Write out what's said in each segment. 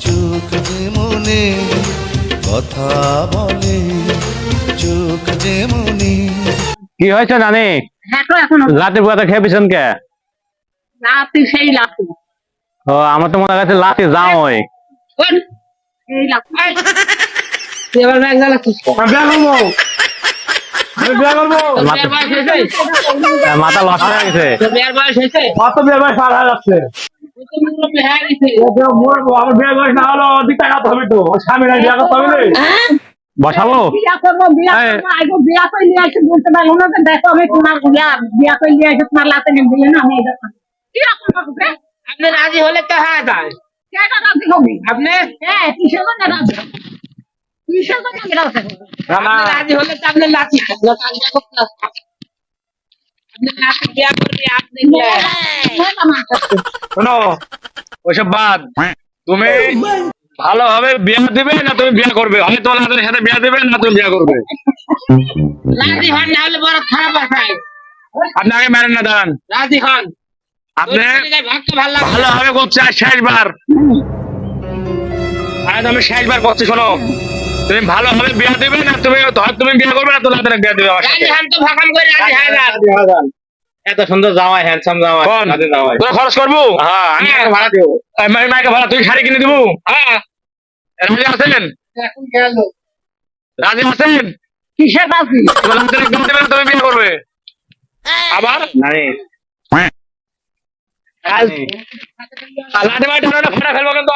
চোখ যে মনে কথা বলে চোখ যে মনে কি হয়েছে জানি হ্যাঁ তো এখন খেয়ে পিছন কে লাতি সেই লাতি ও আমার তো মনে কাছে লাতি যাও ওই এই লাতি এবার ব্যাগ জ্বালাচ্ছিস মাথা লস হয়ে গেছে। তোর বিয়ার বয়স হয়েছে? কত বিয়ে বয়স পার হয়ে যাচ্ছে। হয়ে আমার বিয়ে বয়স না হলো অধিক টাকা তো। হবে তো স্বামী না বিয়ে করতে হবে রে। বসাবো নেই আপনি রাজি হলে তো হ্যাঁ যায়। আপনি? হ্যাঁ কিসের জন্য রাজি হবি? কিসের জন্য আমি রাজি হলে তো আপনি লাঠি বিয়া করবি আপনি হ্যাঁ, আমার কাছে। শোনো ওইসব বাদ। তুমি ভালোভাবে বিয়ে দিবে না তুমি বিয়ে করবে? হয়তো ওনাদের সাথে বিয়ে দিবে না তুমি বিয়ে করবে? রাজি হন না হলে বড় খারাপ আছে আপনি আগে মেরেন না দাঁড়ান রাজি হন। আপনি ভালো লাগে ভালোভাবে করছে আর শেষবার। আজ আমি শেষবার করছি শোনো। তুমি ভালোভাবে বিয়ে দিবে না তুমি হয়তো তুমি বিয়ে করবে না তোমার বিয়ে দিবে আমার সাথে রাজি তো ভাগাম করে রাজি হয় না এত সুন্দর জামাই হ্যান্ডসাম জামাই কোন তোরা খরচ করব হ্যাঁ আমি হ্যাঁ। ভাড়া দেবো মাই- মাইকে ভাড়া তুই শাড়ি কিনে দিবো হ্যাঁ রাজি আছেন এখন গেল রাজি আছেন কিসের রাজি দেবে না তুমি বিয়ে করবে আবার নাই লাঠি মাটি ধরে ফাটা ফেলব কিন্তু।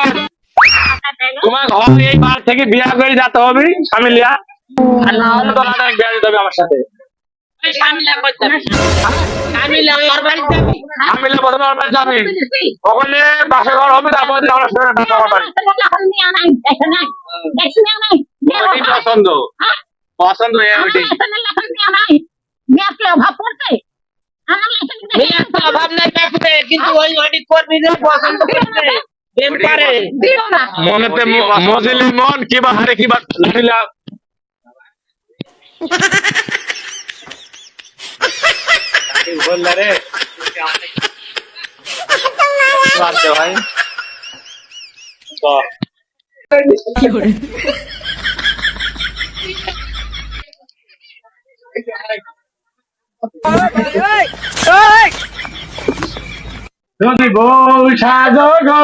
তোমার ঘর এই বার থেকে বিয়া করে যেতে হবে স্বামী আর না হলে তো লাঠি বিয়া দিতে হবে আমার সাথে। ওখানে বাসা ঘর হবে তারপর আমরা পছন্দ তো অভাব নাই কিন্তু ওই পছন্দ মনেতে মজিলে মন কিবা হারে কিবা লাঠিলা রে ভাই তো যদি বউ সাজো গো।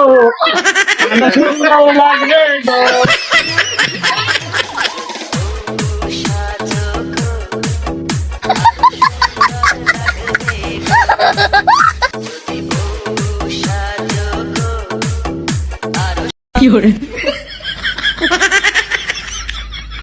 সুন্দর লাগবে গো। কি